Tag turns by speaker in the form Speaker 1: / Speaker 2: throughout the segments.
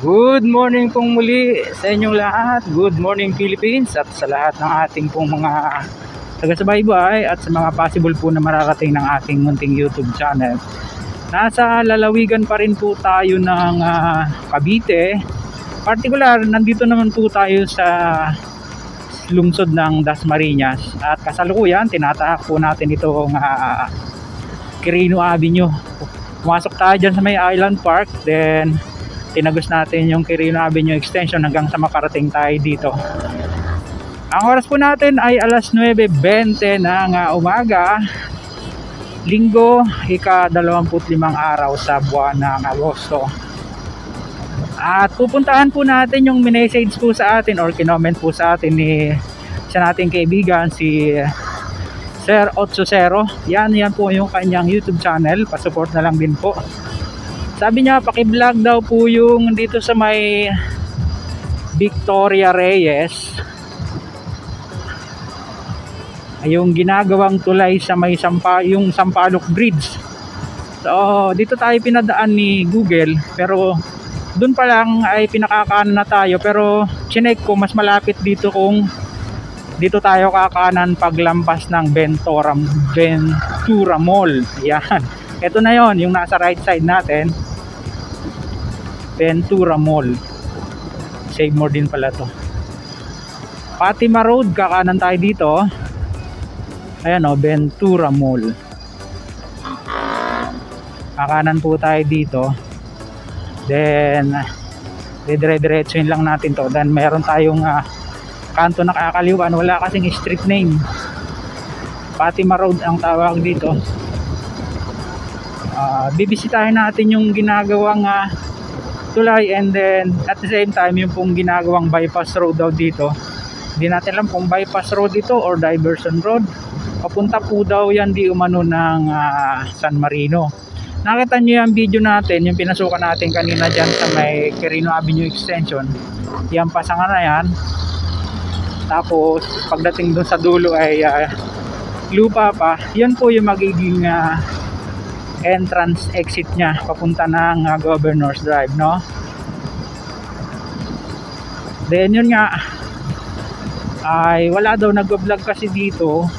Speaker 1: Good morning pong muli sa inyong lahat. Good morning Philippines at sa lahat ng ating pong mga taga-subaybay at sa mga possible po na mararating ng ating munting YouTube channel. Nasa lalawigan pa rin po tayo ng ah, Cavite. Particular, nandito naman po tayo sa lungsod ng Dasmariñas at kasalukuyan tinatahak po natin itong uh, Quirino Avenue. Pumasok tayo dyan sa may Island Park then tinagos natin yung Quirino Avenue extension hanggang sa makarating tayo dito. Ang oras po natin ay alas 9.20 ng umaga. Linggo, ika-25 araw sa buwan ng Agosto. At pupuntahan po natin yung minessage po sa atin or kinoment po sa atin ni sa nating kaibigan si Sir 80. Yan, yan po yung kanyang YouTube channel. Pasupport na lang din po. Sabi niya, paki-vlog daw po yung dito sa may Victoria Reyes. Yung ginagawang tulay sa may Sampa, yung Sampaloc Bridge. So, dito tayo pinadaan ni Google pero doon pa lang ay pinakakanan na tayo pero chinek ko mas malapit dito kung dito tayo kakanan paglampas ng Ventura, Ventura Mall. Yan. Ito na yon yung nasa right side natin. Ventura Mall. Save more din pala to. Fatima Road, kakanan tayo dito. Ayan o, Ventura Mall. Kakanan po tayo dito. Then, dire-diretsuin lang natin to. Then, meron tayong ah, kanto na kakaliwan. Wala kasing street name. Fatima Road ang tawag dito. Ah, bibisitahin natin yung ginagawang ah, tulay and then at the same time yung pong ginagawang bypass road daw dito. Hindi natin alam kung bypass road ito or diversion road. Papunta po daw yan di umano ng ah, San Marino. Nakita nyo yung video natin, yung pinasukan natin kanina dyan sa may Quirino Avenue Extension. Yan pasangan na yan. Tapos pagdating dun sa dulo ay ah, lupa pa. Yan po yung magiging ah, entrance exit niya papunta ng ah, Governor's Drive, no? Then yun nga ay wala daw nag-vlog kasi dito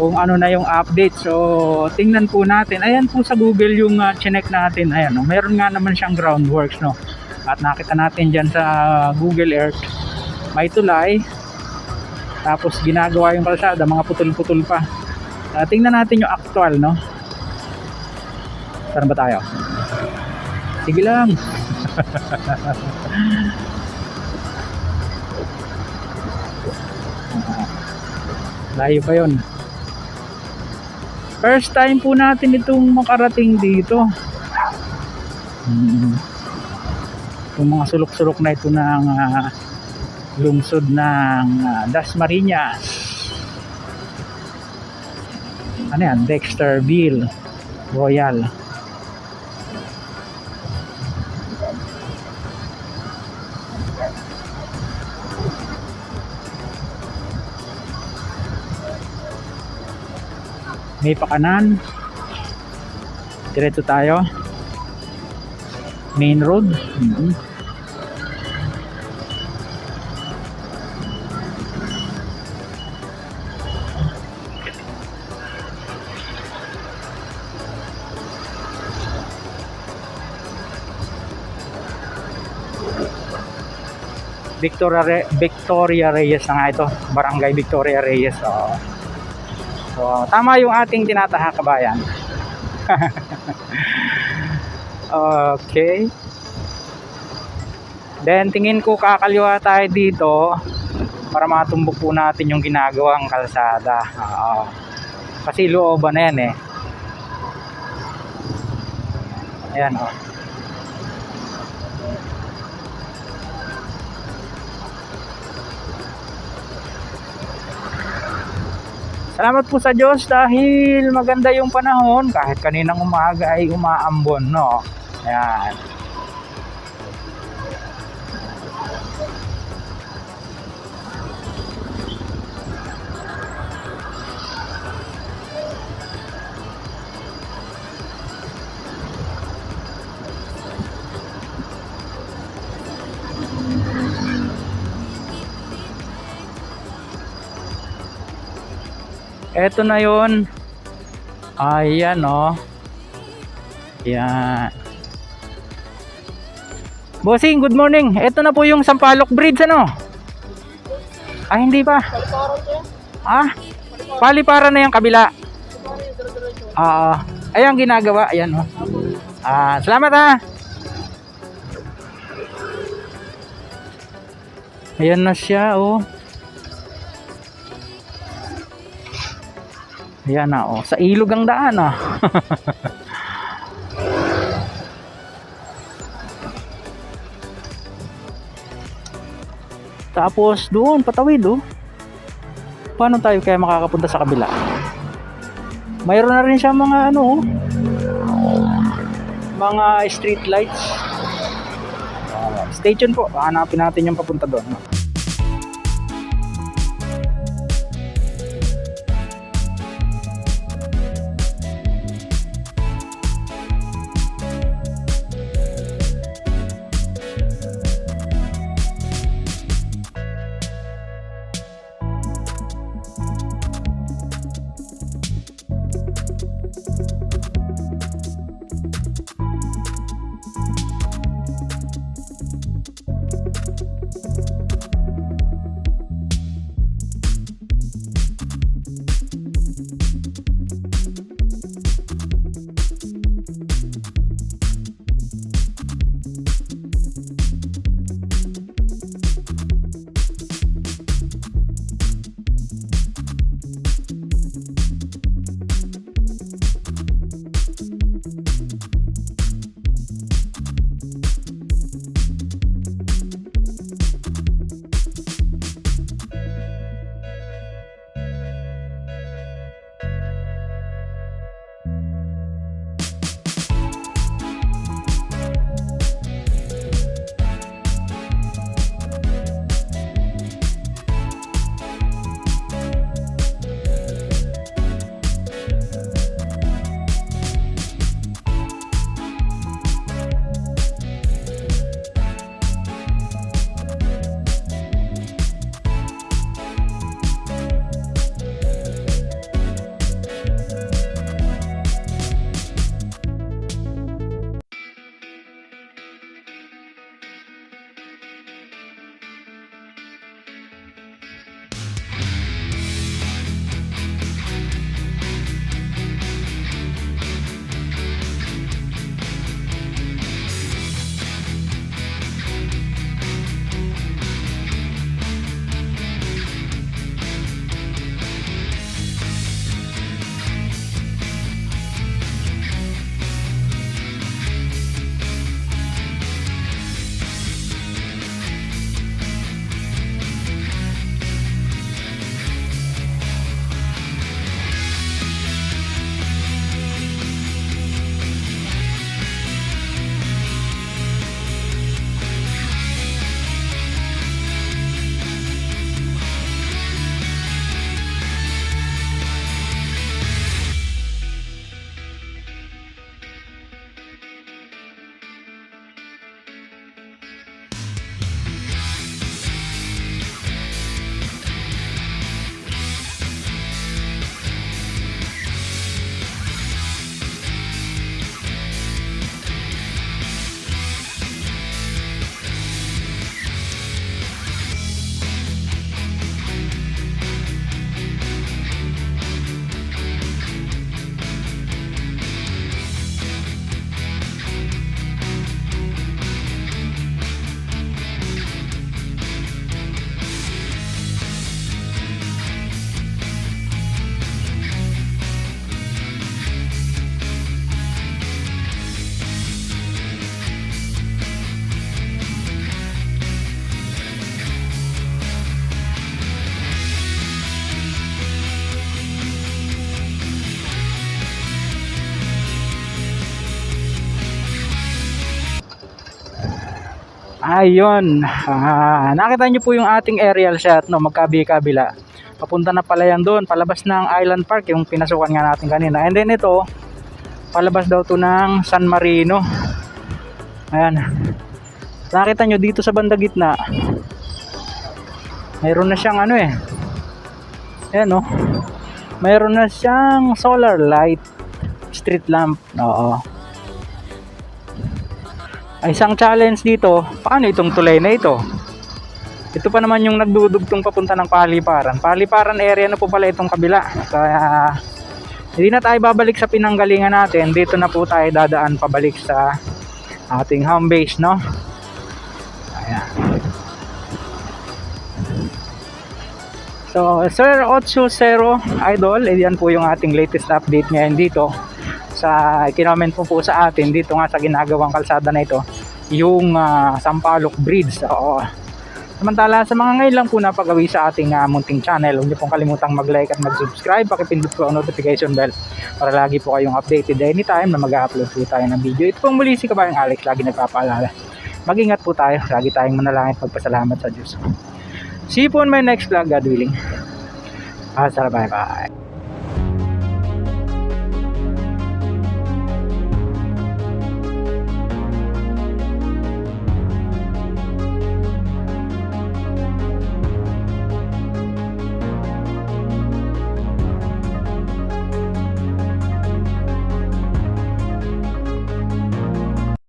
Speaker 1: kung ano na yung update. So, tingnan po natin. Ayan po sa Google yung uh, chinek natin. Ayan, no? meron nga naman siyang groundworks, no? At nakita natin dyan sa Google Earth, may tulay. Tapos ginagawa yung kalsada, mga putol-putol pa. Uh, tingnan natin yung actual, no? Saan ba tayo? Sige lang. Layo pa yon. First time po natin itong makarating dito. Hmm. Mga sulok-sulok na ito ng ah, lungsod ng uh, Dasmariñas. Ano yan? Dexterville Royal. May pakanan diretso tayo main road Mhm. Victoria, Re- Victoria Reyes na nga ito Barangay Victoria Reyes oo. So, tama yung ating tinataha kabayan. okay. Then, tingin ko kakaliwa tayo dito para matumbok po natin yung ginagawang kalsada. Oo. Kasi looban na yan eh. Ayan oh. Salamat po sa Diyos dahil maganda yung panahon kahit kaninang umaga ay umaambon, no? Ayan. Eto na yon. Ayan oh. Yan. Bossing, good morning. Ito na po yung Sampaloc Bridge, ano? Ah, hindi pa. Ah, palipara na yung kabila. Oo. Ayan, ginagawa. Ayan, oh. Ah, salamat, ha. Ayan na siya, oh. Ayan na, oh. Sa ilog ang daan, ah. Tapos doon, patawid oh. Paano tayo kaya makakapunta sa kabila? Mayroon na rin siya mga ano oh, mga street lights. Stay tuned po. Hanapin natin yung papunta doon. Ayun. Ah, nakita niyo po yung ating aerial shot no, magkabi-kabila. Papunta na pala yan doon, palabas ng Island Park yung pinasukan nga natin kanina. And then ito, palabas daw to ng San Marino. Ayan. Nakita nyo dito sa banda gitna. Mayroon na siyang ano eh. Ayan oh. mayroon na siyang solar light street lamp oo ay isang challenge dito. Paano itong tulay na ito? Ito pa naman yung nagdudugtong papunta ng paliparan. Paliparan area na po pala itong kabila. Kaya hindi na tayo babalik sa pinanggalingan natin. Dito na po tayo dadaan pabalik sa ating home base no? Ayan. So, Sir 80 Idol, yan po yung ating latest update ngayon dito sa kinoment po po sa atin dito nga sa ginagawang kalsada na ito yung ah, Sampaloc Bridge. Oo. Samantala sa mga ngayon lang po napagawi sa ating ah, munting channel, huwag niyo pong kalimutang mag-like at mag-subscribe, pakipindot po ang notification bell para lagi po kayong updated anytime na mag-upload po tayo ng video. Ito pong muli si Kabayang Alex, lagi nagpapaalala. Mag-ingat po tayo, lagi tayong manalangin at pagpasalamat sa Diyos. See you po on my next vlog, God willing. Ah, bye bye.